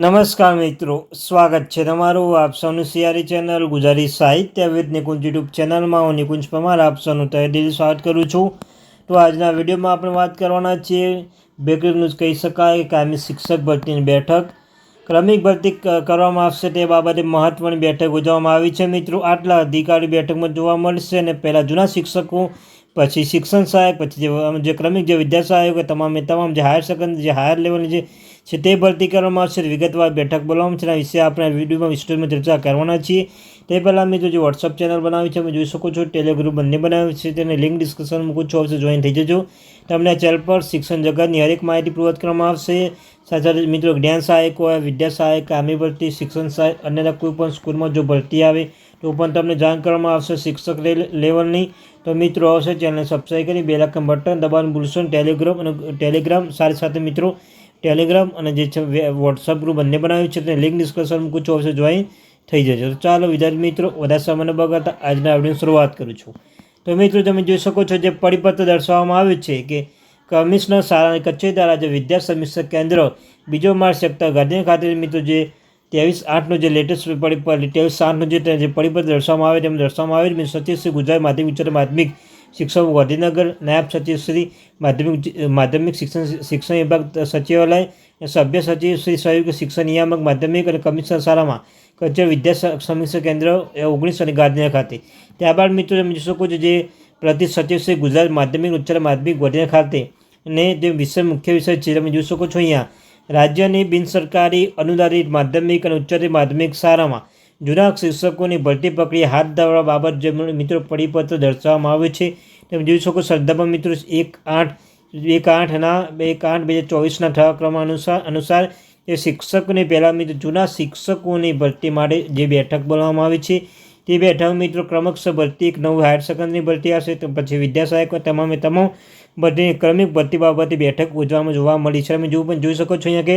નમસ્કાર મિત્રો, સ્વાગત છે તમારું આપ સૌનું સિયારી ચેનલ ગુજરાતી સાહિત્ય વિદ નિકુંજ યુટ્યુબ ચેનલમાં. હું નિકુંજ પરમાર, આપ સૌનું તહે દિલ સ્વાગત કરું છું. તો આજના વિડીયોમાં આપણે વાત કરવાના છીએ ન્યૂઝ કહી શકાય કાયમી શિક્ષક ભરતીની બેઠક. ક્રમિક ભરતી કરવામાં આવશે તે બાબતે મહત્ત્વની બેઠક યોજવામાં આવી છે મિત્રો. આટલા અધિકારી બેઠકમાં જોવા મળશે અને પહેલાં જૂના શિક્ષકો પછી શિક્ષણ સહાયક, પછી જે જે ક્રમિક જે વિદ્યા સહાયકો તમામે તમામ જે હાયર સેકન્ડરી જે હાયર લેવલની જે, છે તે ભરતી કરવામાં આવશે. વિગતવાર બેઠક બોલાવવામાં છે એના વિશે આપણે વિડીયોમાં વિસ્તૃતમાં ચર્ચા કરવાના છીએ. તે પહેલાં મેં જે વોટ્સઅપ ચેનલ બનાવી છે, તમે જોઈ શકો છો. ટેલિગ્રુપ બંને બનાવ્યું છે. તેને લિંક ડિસ્કશન મૂકું છું. આવશે જોઈન થઈ જજો. તમને આ ચેનલ પર શિક્ષણ જગતની હરેક માહિતી પૂર્વત કરવામાં આવશે. સાથે સાથે મિત્રો, જ્ઞાન સહાયક હોય, વિદ્યા સહાયક કામી ભરતી, શિક્ષણ સહાયક અન્યના કોઈ પણ સ્કૂલમાં જો ભરતી આવે તો પણ તમને જાણ કરવામાં આવશે શિક્ષક લેવલની. તો મિત્રો આવશે ચેનલને સબસ્ક્રાઈબ કરી, બે લાખ બટન દબાવવાનું ભૂલશો ટેલિગ્રામ અને ટેલિગ્રામ સાથે સાથે મિત્રો. ટેલિગ્રામ અને જે છે વોટ્સઅપ ગ્રુપ બંને બનાવ્યું છે, તેને લિંક ડિસ્કશન મૂકું છું. આવશે જોઈન થઈ જશે તો ચાલો વિદ્યાર્થી મિત્રો, વધારે સમયને બગાડતા આજના વિડીયોની શરૂઆત કરું છું. તો મિત્રો તમે જોઈ શકો છો જે પરિપત્ર દર્શાવવામાં આવ્યું છે કે કમિશનર શાળા કચેરી દ્વારા જે વિદ્યા સમીક્ષા કેન્દ્ર બીજો માર્ચ સેક્ટર ગાંધીનગર ખાતે મિત્રો જે ત્રેવીસ આઠનો જે લેટેસ્ટ ત્રેવીસ આઠનો જે જે પરિપત્ર દર્શાવવામાં આવે તેમ દર્શાવવામાં આવે છે સચિવ ગુજરાત માધ્યમિક ઉચ્ચતર માધ્યમિક શિક્ષક ગાંધીનગર, નાયબ સચિવ શ્રી માધ્યમિક માધ્યમિક શિક્ષણ શિક્ષણ વિભાગ સચિવાલય સભ્ય સચિવ શ્રી સંયુક્ત શિક્ષણ નિયામક માધ્યમિક અને કમિશનર શાળામાં કચ્છ વિદ્યા સમીક્ષા કેન્દ્ર ઓગણીસ અને ગાંધીનગર ખાતે. ત્યારબાદ મિત્રો તમે જોઈ શકો છો જે પ્રતિ સચિવ શ્રી ગુજરાત માધ્યમિક ઉચ્ચતર માધ્યમિક ગાંધીનગર ખાતે અને જે વિષય મુખ્ય વિષય છે, તમે જોઈ શકો છો અહીંયા રાજ્યની બિનસરકારી અનુદાનિત માધ્યમિક અને ઉચ્ચતર માધ્યમિક શાળામાં જૂના શિક્ષકોની ભરતી પ્રક્રિયા હાથ ધરવા બાબત જે મિત્રો પરિપત્ર દર્શાવવામાં આવ્યો છે. તમે જોઈ શકો શ્રદ્ધામાં મિત્રો એક આઠ, એક આઠના એક આઠ બે હજાર ચોવીસના ઠરાવ અનુસાર અનુસાર એ શિક્ષકોને પહેલાં મિત્રો જૂના શિક્ષકોની ભરતી માટે જે બેઠક બોલાવવામાં આવી છે. તે બેઠક મિત્રો ક્રમશઃ ભરતી, એક નવું હાયર સેકન્ડરી ભરતી હશે, તો પછી વિદ્યા સહાયકો તમામે તમામ બધી ક્રમિક ભરતી બાબતે બેઠક યોજવામાં જોવા મળી છે. તમે જોવું પણ જોઈ શકો છો અહીંયા કે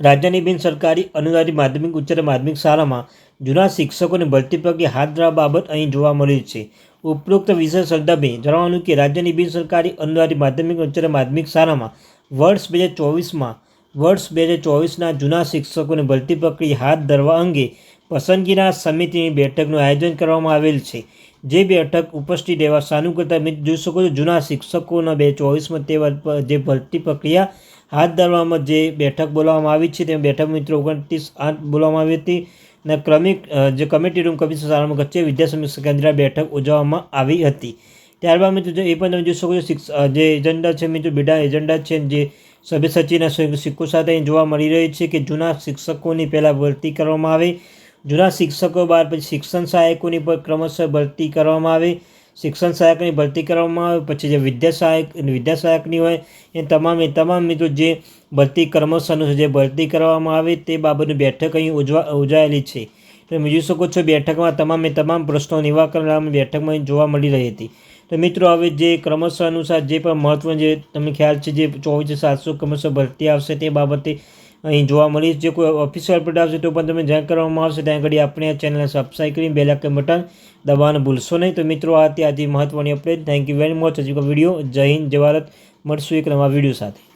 રાજ્યની બિન સરકારી અનુદાનિત માધ્યમિક, ઉચ્ચતર માધ્યમિક શાળામાં જૂના શિક્ષકોની ભરતી પ્રક્રિયા હાથ ધરવા બાબત અહીં જોવા મળી છે. ઉપરોક્ત વિષય સંદર્ભે જણાવવાનું કે રાજ્યની બિન સરકારી અનુદાનિત માધ્યમિક, ઉચ્ચતર માધ્યમિક શાળામાં વર્ષ બે હજાર ચોવીસમાં, વર્ષ બે હજાર ચોવીસના જૂના શિક્ષકોની ભરતી પ્રક્રિયા હાથ ધરવા અંગે પસંદગીના સમિતિની બેઠકનું આયોજન કરવામાં આવેલ છે. જે બેઠક ઉપસ્થિત એવા સાનુકૂળતા મિત્ર જોઈ શકો છો. જૂના શિક્ષકોના બે ચોવીસમાં તે જે ભરતી પ્રક્રિયા હાથ ધરવામાં જે બેઠક બોલાવવામાં આવી છે તે બેઠક મિત્રો ઓગણત્રીસ આઠ બોલાવવામાં આવી હતી અને ક્રમિક જે કમિટી રૂમ કમિશન શાળામાં કચ્છે વિદ્યા સમીક્ષા કેન્દ્ર બેઠક ઉજવવામાં આવી હતી. ત્યારબાદ મિત્રો એ પણ તમે જોઈ શકો છો જે એજન્ડા છે મિત્રો, બીડા એજન્ડા છે જે સભ્ય સચિવના સિક્કો સાથે જોવા મળી રહી છે કે જૂના શિક્ષકોની પહેલાં ભરતી કરવામાં આવે. જૂના શિક્ષકો બાદ પછી શિક્ષણ સહાયકોની પર ક્રમશઃ ભરતી કરવામાં આવે. શિક્ષણ સહાયકની ભરતી કરવામાં આવે, પછી જે વિદ્યા સહાયક વિદ્યા સહાયકની હોય, એ તમામ એ તમામ મિત્રો જે ભરતી ક્રમશઃ અનુસાર જે ભરતી કરવામાં આવે, તે બાબતની બેઠક અહીં ઉજવા, ઉજાયેલી છે. તમે જોઈ શકો છો, બેઠકમાં તમામે તમામ પ્રશ્નો નિવારણ બેઠકમાં જોવા મળી રહી હતી. તો મિત્રો, હવે જે ક્રમશઃ અનુસાર જે પણ મહત્વ જે, તમને ખ્યાલ છે, જે ચોવીસ સાતસો ક્રમશઃ ભરતી આવશે તે બાબતે અહીં જોવા મળી જે કોઈ ઓફિશિયલ અપડેટ આવશે તો પણ તમે જાણ કરવામાં આવશે. ત્યાં આગળ આપણે આ ચેનલને સબસ્ક્રાઈબ કરી, બે લાખ બટન દબાવવાનું ભૂલશો નહીં. તો મિત્રો, આ હતી આજે મહત્વની update thank you very much હજી વીડિયો જય હિન્દ, જય ભારત. મળશું એક નવા વીડિયો સાથે.